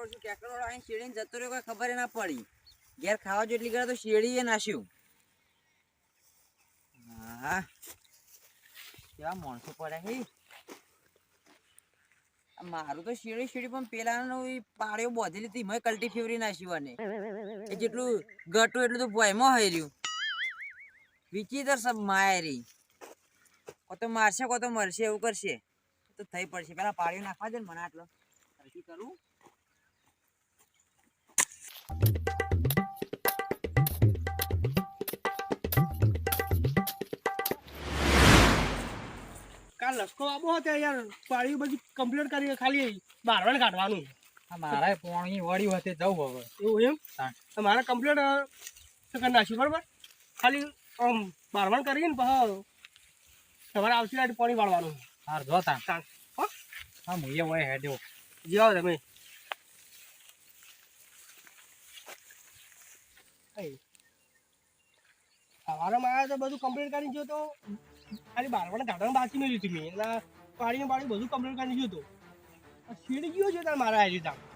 વાળો આઈને શેરડીને જતો રહ્યો કોઈ ખબર ના પડી. ઘેર ખાવા જેટલી કરે તો શેરડીએ નાખ્યું હા. કેવા માણસો પડ્યા હે. મારું તો શેરડી શેરડી પણ પેલાનો પાડ્યો બોધી લીધી મેં કલ્ટી ફેવરી અને. એ જેટલું ગટું એટલું તો ભયમાં હઈ રહ્યું વિચિત્ર સબ માયરી. કો તો મારશે, કો તો મરશે, એવું કરશે. તો થઈ પડશે. પેલા પાડ્યું નાખવા દે મને આટલો. શું કરું? કાલ લસકો આબો હતો યાર પાણી બધી કમ્પ્લીટ કરી ખાલી બારવાન કાઢવાનું. મારે પોણી વળી હતી જવું હવે. એવું એમ. મારે કમ્પ્લીટ કરી નાખ્યું બરાબર? ખાલી આમ બારવાન કરીને પછી તમારે આવશે રાતે પાણી વાળવાનું. હાર જો તા હો? હા મુઈએ હોય હેડ્યો. જાઓ તમે સવારે માં આવ્યા તો બધું કમ્પ્લીટ કરીને જો તો ખાલી બારવાના કાઢવાનું બાકી મેળ્યું હતું મેં. પાણીનું પાણી બધું કમ્પ્લીટ કરી ગયો તો આ ગયો છે તાર મારા આવી ત્યાં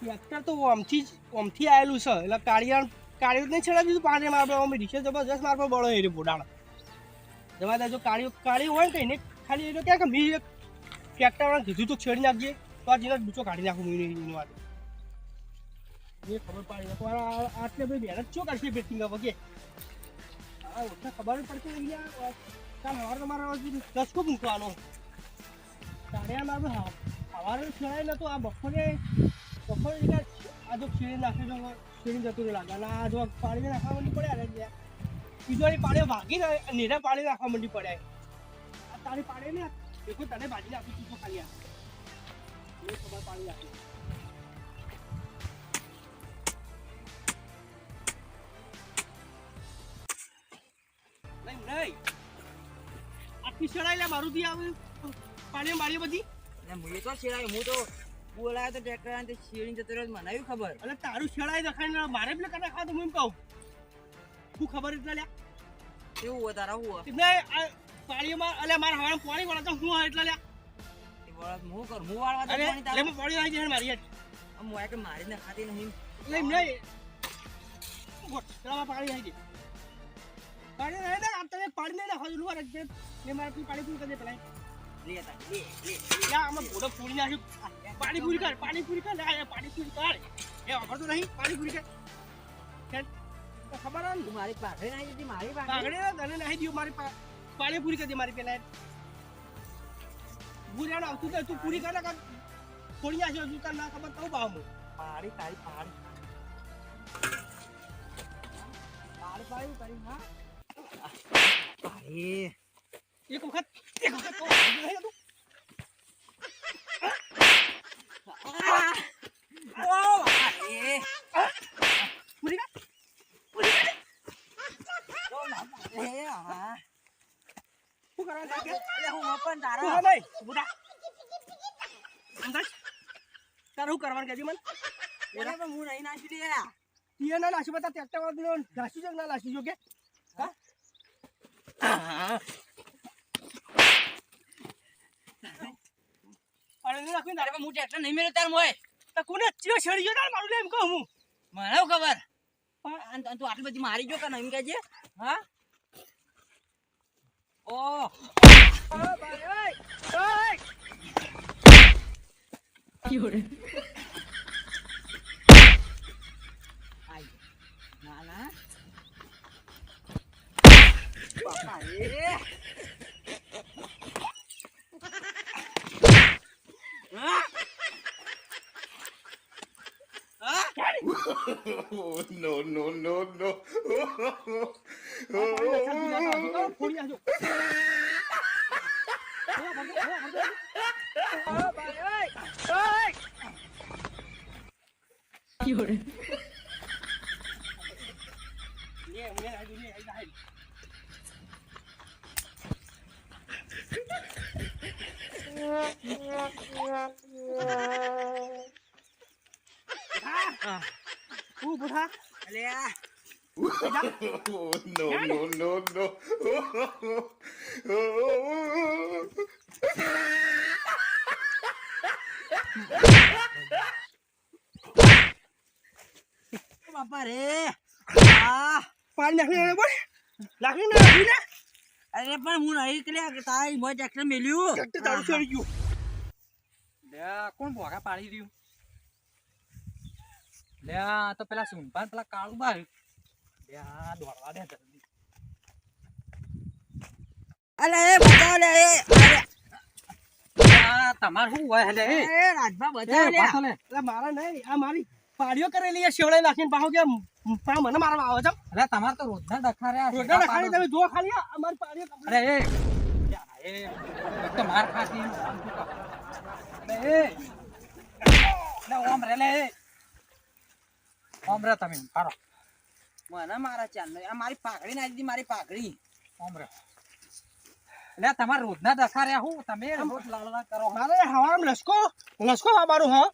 ટ્રેક્ટર તો ઓમથી જ ઓમથી આવેલું છે. એટલે કાળિયાણ કાળિયું નહીં છેડા દીધું પાણી મારવા અમે રીક્ષે જબરજસ્ત મારવા બળો એ બોડાણ. જવા દેજો કાળિયું કાળિયું હોય ને કહીને ખાલી એનો ક્યાંક મેં એક ટ્રેક્ટરવાળા કીધું તો છેડી નાખજે. તો આ જીનો ડૂચો કાઢી નાખું મેં એની વાત એ ખબર પાડી. નાખો આટલે ભાઈ મહેનત ચો કરશે બેટિંગ વગે? ઓછા ખબર નહીં યાર કાલ સવારે તમારા મારા દસકો મૂકવાનો. આમ આપણે સવારે ખેડાય નતો આ બપોરે બપોરે આ જો ખીરી નાખી દો ખીરી જતું લાગે. અને આ જો પાણી નાખવા મંડી પડ્યા ને ત્યાં, બીજો પાણી ભાગી ને નીરા પાણી નાખવા મંડી પડ્યા. આ તારી પાડે ને દેખો, તને ભાજી નાખી તું ખાલી આ. ખબર પાણી નાખી. આટલી ચડાય લે મારું થી આવે? પાણી મારી બધી? એટલે હું તો ચડાય હું તો બોલાય તો ટ્રેક્ટર આને તે જતો રહ્યો મને આવી ખબર. એટલે તારું ચડાય દેખાય મારે પેલા કદાચ ખાવા તો હું એમ કહું. શું ખબર એટલે લ્યા. કેવું હોય તારા હું? નહીં પાણીમાં અલે મારા હવાને પાણી વાળા તો હું એટલે લ્યા? હું કરું હું વાળવા તો પાણી તારું. પાણી આવી જાય મારી હેઠ. હું ખાતી નહીં. નહીં નહીં ગોઠલામાં પાણી આવી જાય પાણી નહીં ને આ તમે પાણી નહીં નાખો જોલું રાખજે. ને મારે પેલું પાણી કરી દે પેલા. લે લે લે આમાં પૂરી નાખ્યું. પાણીપુરી કર પાણીપુરી કર. ના પાણીપુરી કર. એ વાપરતો નહીં પાણીપુરી કર? ખબર આવે ને? તું મારી નાખી દીધી, મારી તને નાખી દઉં મારી પા- પાણી પૂરી કરી દે મારી પેલા ભૂરિયાનું આવતું તો તું પૂરી કર ને કાં થોડી નાખ્યો તું તાર ના ખબર કહું ભાવ હું તારી પાણી પાડી પાડી તારી હા. પાડી એક વખત એક વખત તારે કરવાનું કહેજે મને હું નહીં નાસી દે ના નાસી બતા ત્યાં નાસી જો ના નાસી જો કે પાણી નહીં નાખ્યું ને તારે હું ટ્રેક્ટર નહીં મેળ્યો તાર મોય તો કોને ચીયો છેડી ગયો તાર મારું લે એમ કહું હું. મને ખબર? પણ તું આટલી બધી મારી ગયો કે એમ કહેજે હા? ઓ. આઈ ના ના બાપા એ હા હા Oh, no, no, no, no. ફોડી આજો લે મને આજો લે આઈ જાય તું બુઢા અલ્યા no, no, no, no. બાપા રે. પાણી નાખી બોલ. નાખી નાખી ને. અરે પણ હું નહીં કે તારી મોજ એક્ટર મેલ્યું. તારું ચડી ગયું. કોણ ભોગા પાડી રહ્યું? લે આ તો પેલા સુનપાન પેલા કાળું બાર. લે આ દોડવા દે જલ્દી. અલે એ લે એ તમાર શું હોય હલે એ એ રાજભા એ લે. એટલે મારા નહીં આ મારી પાડીઓ કરેલી શેવડાઈ નાખીને પાછો કે પા મને મારવા આવે છે. અરે તમાર તો રોજના ડખા રહ્યા રોજના ડખા તમે જો ખાલી આ અમારી પાડીઓ અરે એ. એ. તો માર ખાતી એ. ના ઓમ રે લે એ. ઓમ તમે હારો. મને મારા ચાલ આ મારી પાઘડી ના દીધી મારી પાઘડી. ઓમ એટલે તમારે રોજના દસા રહ્યા હું તમે રોજ લાલવા કરો. મારે હવામાં લસકો લસકો વાપરું હા.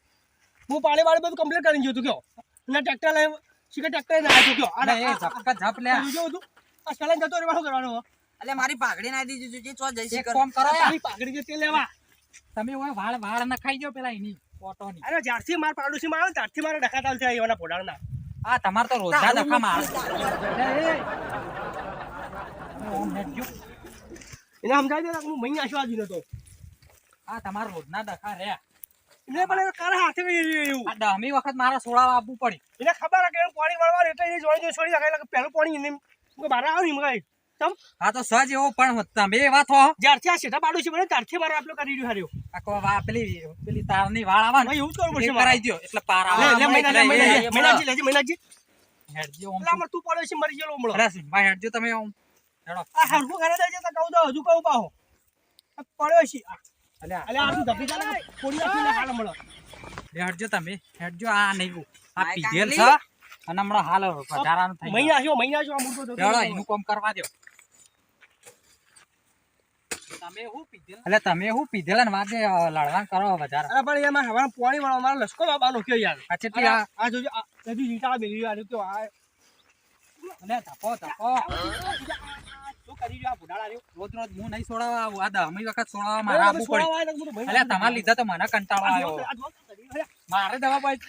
હું પાણી વાળી બધું કમ્પ્લીટ કરી ગયું હતું કયો. એટલે ટ્રેક્ટર લઈ શીખે ટ્રેક્ટર ના આવ્યો કયો. અરે એ ઝપકા ઝપ લે. જો તું આ સલાહ જતો રહેવા શું કરવાનું હો? એટલે મારી પાઘડી ના દીધી જે ચો જઈશ કામ કરો મારી પાઘડી જે તે લેવા. તમે ઓય વાળ વાળ ના ખાઈ ગયો પેલા એની. ઓટોની અરે જ્યારથી માર પાડોશી માં આવે ત્યારથી મારે ડખા ચાલશે એવાના પોડાના આ તમાર તો રોજના ડખા માર. એને સમજાવી દે હું મહી આશવા દીધો તો આ તમાર રોજના ડખા રહ્યા. એટલે પણ કાલે કારા હાથે એવું આ દહમી વખત મારે સોળા આપવું પડી. એને ખબર કે પાણી વળવા એટલે જોઈ જોઈ છોડી રાખે એટલે પહેલું પાણી એને બહાર આવે ને મગાઈ તમ? આ તો સજ એવો પણ તમે એવા થો જ્યારથી આ શેઠા છે મને ત્યારથી મારે આપલો કરી રહ્યો હાર્યો આ કો વા પેલી પેલી તારની વાળ આવા ને એવું જ કરવું પડશે કરાઈ દ્યો એટલે પાર આવે. લે મહિના એ મહિનાજી લેજે મહિનાજી હેડજો ઓમ. આમાં તું છે મરી ગયો હમણાં. રાસી ભાઈ હેડજો તમે ઓમ. હેડો. આ હરખું ઘરે દેજે તો કહું દો હજુ કહું પાહો. પડ્યો છે. અલ્યા અલે આ તું ધપી કે કોડી નાખીને હાલ મળો લે હેડજો તમે હેડજો આ નહીં આ પીધેલ છે અને હમણાં હાલ વધારાનું થઈ મહિના આવ્યો મહિના આવ્યો આ હેડો એનું કામ કરવા દો એટલે તમે શું પીધેલ ને વાગે અ, લડવા કરો વધારે. અરે પણ એમાં હવા પોણી વાળો મારો લસકો બાબાનો કયો યાર. અચ્છા ચેટલી આ જો જોજો આ હજુ જીટા બેલી આ કયો આ અને તપો તપો શું કરી રહ્યો આ ભુડાળા રહ્યો? રોજ રોજ હું નહીં આવું. આ દહમી વખત સોડાવા મારે આપવું પડી અલ્યા તમારા લીધા તો મને કંટાળો આવ્યો. મારે દવા પાઈ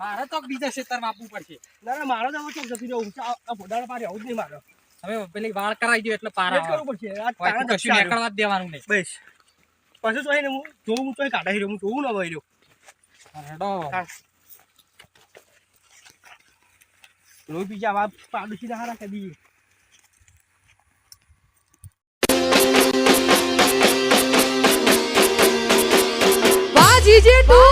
મારે તો બીજા ક્ષેત્રમાં આપવું પડશે. ના ના મારો દવા ચોક જતી રહ્યો આ ભુડાળા પાડે આવું જ નહીં મારો. હવે પેલી વાળ કરાવી દો એટલે પારા આવે કરવું પડશે. આ તારા કશું નીકળવા જ દેવાનું નહીં. બસ. પછી તો ને હું જોઉં હું તો કાઢાઈ રહ્યો હું જોઉં ન ભાઈ રહ્યો. હેડો. લોહી બીજા બાપ પાડોશી ના હારા કદી. GJ two